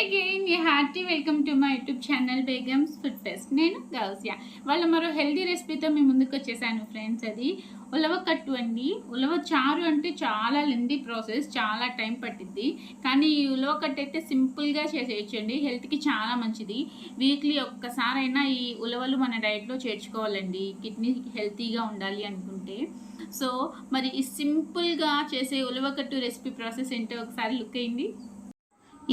Again ఈ happy welcome to my YouTube channel Begum's food fest నేను గౌసియా వాళ్ళ మరో హెల్దీ రెసిపీతో మీ ముందుకు వచ్చేసాను ఫ్రెండ్స్ అది ఉలవ కట్టు అండి. ఉలవ చారు అంటే చాలా లెందీ ప్రాసెస్ చాలా టైం పట్టిద్ది. కానీ ఈ ఉలవ కట్టు అయితే సింపుల్గా చేసేయచ్చండి హెల్త్కి చాలా మంచిది. వీక్లీ ఒక్కసారైనా ఈ ఉలవలు మన డైట్లో చేర్చుకోవాలండి. కిడ్నీ హెల్తీగా ఉండాలి అనుకుంటే. సో మరి ఈ సింపుల్గా చేసే ఉలవ కట్టు రెసిపీ ప్రాసెస్ ఏంటో ఒకసారి లుక్ అయింది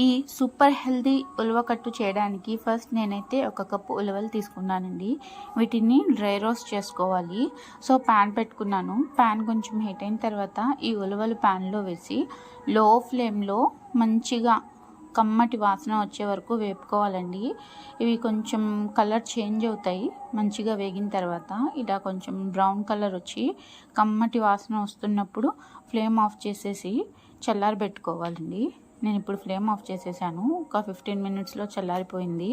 ఈ సూపర్ హెల్దీ ఉలవకట్టు చేయడానికి ఫస్ట్ నేనైతే ఒక కప్పు ఉలవలు తీసుకున్నానండి. వీటిని డ్రై రోస్ట్ చేసుకోవాలి. సో ప్యాన్ పెట్టుకున్నాను. ప్యాన్ కొంచెం హీట్ అయిన తర్వాత ఈ ఉలవలు ప్యాన్లో వేసి లో ఫ్లేమ్లో మంచిగా కమ్మటి వాసన వచ్చే వరకు వేపుకోవాలండి. ఇవి కొంచెం కలర్ చేంజ్ అవుతాయి. మంచిగా వేగిన తర్వాత ఇలా కొంచెం బ్రౌన్ కలర్ వచ్చి కమ్మటి వాసన వస్తున్నప్పుడు ఫ్లేమ్ ఆఫ్ చేసేసి చల్లారబెట్టుకోవాలండి. నేను ఇప్పుడు ఫ్లేమ్ ఆఫ్ చేసేసాను. ఒక ఫిఫ్టీన్ మినిట్స్లో చల్లారిపోయింది.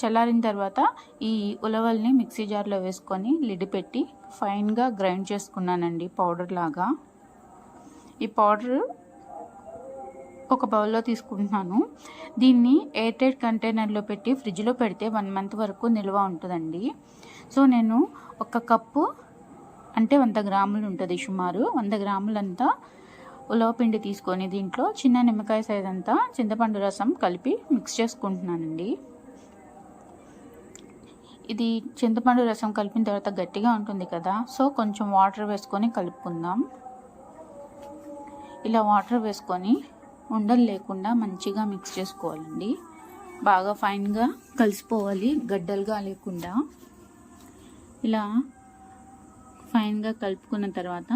చల్లారిన తర్వాత ఈ ఉలవల్ని మిక్సీ జార్లో వేసుకొని లిడ్ పెట్టి ఫైన్గా గ్రైండ్ చేసుకున్నానండి పౌడర్ లాగా. ఈ పౌడర్ ఒక బౌల్లో తీసుకుంటున్నాను. దీన్ని ఎయిర్టైట్ కంటైనర్లో పెట్టి ఫ్రిడ్జ్లో పెడితే వన్ మంత్ వరకు నిల్వ ఉంటుందండి. సో నేను ఒక కప్పు అంటే వంద గ్రాములు ఉంటుంది సుమారు. వంద గ్రాములంతా ఉలవపిండి తీసుకొని దీంట్లో చిన్న నిమ్మకాయ సైజ్ అంతా చింతపండు రసం కలిపి మిక్స్ చేసుకుంటున్నానండి. ఇది చింతపండు రసం కలిపిన తర్వాత గట్టిగా ఉంటుంది కదా సో కొంచెం వాటర్ వేసుకొని కలుపుకుందాం. ఇలా వాటర్ వేసుకొని ఉండలు లేకుండా మంచిగా మిక్స్ చేసుకోవాలండి. బాగా ఫైన్గా కలిసిపోవాలి గడ్డలుగా లేకుండా. ఇలా ఫైన్గా కలుపుకున్న తర్వాత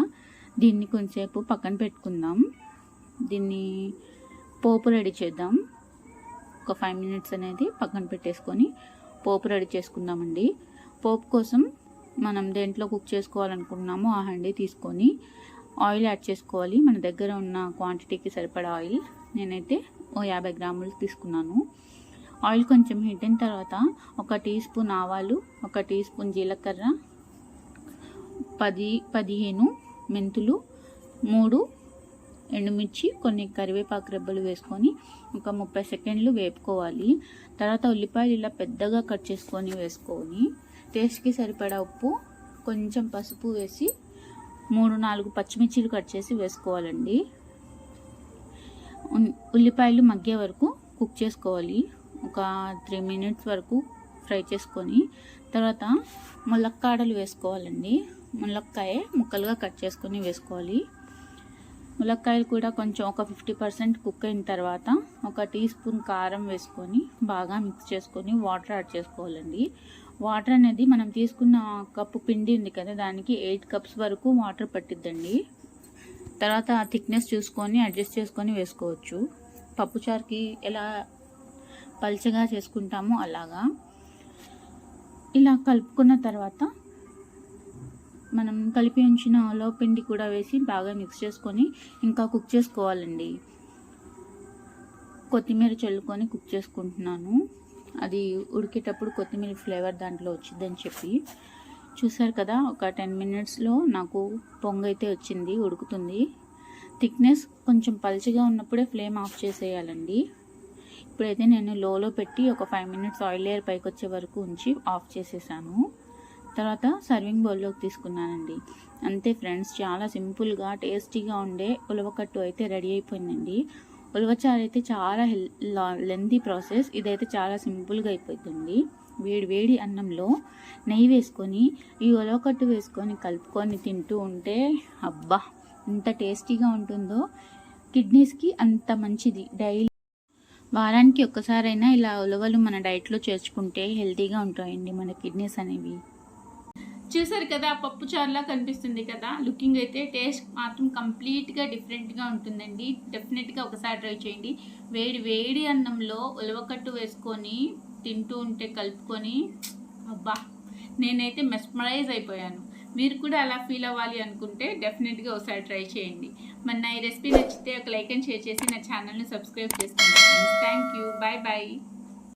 దీన్ని కొంచెంసేపు పక్కన పెట్టుకుందాం. దీన్ని పోపు రెడీ చేద్దాం. ఒక ఫైవ్ మినిట్స్ అనేది పక్కన పెట్టేసుకొని పోపు రెడీ చేసుకుందామండి. పోపు కోసం మనం దేంట్లో కుక్ చేసుకోవాలనుకుంటున్నామో ఆ హండీ తీసుకొని ఆయిల్ యాడ్ చేసుకోవాలి. మన దగ్గర ఉన్న క్వాంటిటీకి సరిపడా ఆయిల్ నేనైతే ఓ యాభై గ్రాములు తీసుకున్నాను. ఆయిల్ కొంచెం హీట్ అయిన తర్వాత ఒక టీ స్పూన్ ఆవాలు ఒక టీ స్పూన్ జీలకర్ర పది పదిహేను మెంతులు మూడు ఎండుమిర్చి కొన్ని కరివేపాకు రెబ్బలు వేసుకొని ఒక ముప్పై సెకండ్లు వేపుకోవాలి. తర్వాత ఉల్లిపాయలు ఇలా పెద్దగా కట్ చేసుకొని వేసుకొని టేస్ట్కి సరిపడా ఉప్పు కొంచెం పసుపు వేసి మూడు నాలుగు పచ్చిమిర్చిలు కట్ చేసి వేసుకోవాలండి. ఉల్లిపాయలు మగ్గే వరకు కుక్ చేసుకోవాలి. ఒక త్రీ మినిట్స్ వరకు ఫ్రై చేసుకొని తర్వాత ములక్కాడలు వేసుకోవాలండి. ములక్కాయ ముక్కలుగా కట్ చేసుకొని వేసుకోవాలి. ములక్కాయలు కూడా కొంచెం ఒక ఫిఫ్టీ పర్సెంట్ కుక్ అయిన తర్వాత ఒక టీ స్పూన్ కారం వేసుకొని బాగా మిక్స్ చేసుకొని వాటర్ యాడ్ చేసుకోవాలండి. వాటర్ అనేది మనం తీసుకున్న కప్పు పిండి ఉంది కదా దానికి ఎయిట్ కప్స్ వరకు వాటర్ పట్టిద్దండి. తర్వాత థిక్నెస్ చూసుకొని అడ్జస్ట్ చేసుకొని వేసుకోవచ్చు. పప్పుచారుకి ఎలా పల్చగా చేసుకుంటామో అలాగా. ఇలా కలుపుకున్న తర్వాత మనం కలిపి ఉంచిన ఆలో పిండి కూడా వేసి బాగా మిక్స్ చేసుకొని ఇంకా కుక్ చేసుకోవాలండి. కొత్తిమీర చల్లుకొని కుక్ చేసుకుంటున్నాను. అది ఉడికేటప్పుడు కొత్తిమీర ఫ్లేవర్ దాంట్లో వచ్చిందని చెప్పి. చూసారు కదా ఒక టెన్ మినిట్స్లో నాకు పొంగైతే వచ్చింది ఉడుకుతుంది. థిక్నెస్ కొంచెం పలుచగా ఉన్నప్పుడే ఫ్లేమ్ ఆఫ్ చేసేయాలండి. ఇప్పుడైతే నేను లోలో పెట్టి ఒక ఫైవ్ మినిట్స్ ఆయిల్ లేయర్ పైకి వచ్చే వరకు ఉంచి ఆఫ్ చేసేసాను. తర్వాత సర్వింగ్ బౌల్లోకి తీసుకున్నానండి. అంతే ఫ్రెండ్స్ చాలా సింపుల్గా టేస్టీగా ఉండే ఉలవకట్టు అయితే రెడీ అయిపోయిందండి. ఉలవచారు అయితే చాలా హెల్ లెంతీ ప్రాసెస్ ఇదైతే చాలా సింపుల్గా అయిపోతుంది వేడి వేడి అన్నంలో నెయ్యి వేసుకొని ఈ ఉలవకట్టు వేసుకొని కలుపుకొని తింటూ ఉంటే అబ్బా! ఎంత టేస్టీగా ఉంటుందో. కిడ్నీస్కి అంత మంచిది. డైలీ వారానికి ఒక్కసారైనా ఇలా ఉలవలు మన డైట్లో చేర్చుకుంటే హెల్తీగా ఉంటాయండి మన కిడ్నీస్ అనేవి. చూసారు కదా పప్పు చారులా కనిపిస్తుంది కదా. లుకింగ్ అయితే టేస్ట్ మాత్రం కంప్లీట్గా డిఫరెంట్గా ఉంటుందండి. డెఫినెట్గా ఒకసారి ట్రై చేయండి. వేడి వేడి అన్నంలో ఉలవకట్టు వేసుకొని తింటూ ఉంటే కలుపుకొని అబ్బా నేనైతే మెస్మరైజ్ అయిపోయాను. మీరు కూడా అలా ఫీల్ అవ్వాలి అనుకుంటే డెఫినెట్గా ఒకసారి ట్రై చేయండి. మరి నా ఈ రెసిపీ నచ్చితే ఒక లైక్ అండ్ షేర్ చేసి నా ఛానల్ని సబ్స్క్రైబ్ చేసుకోండి. Thank you bye bye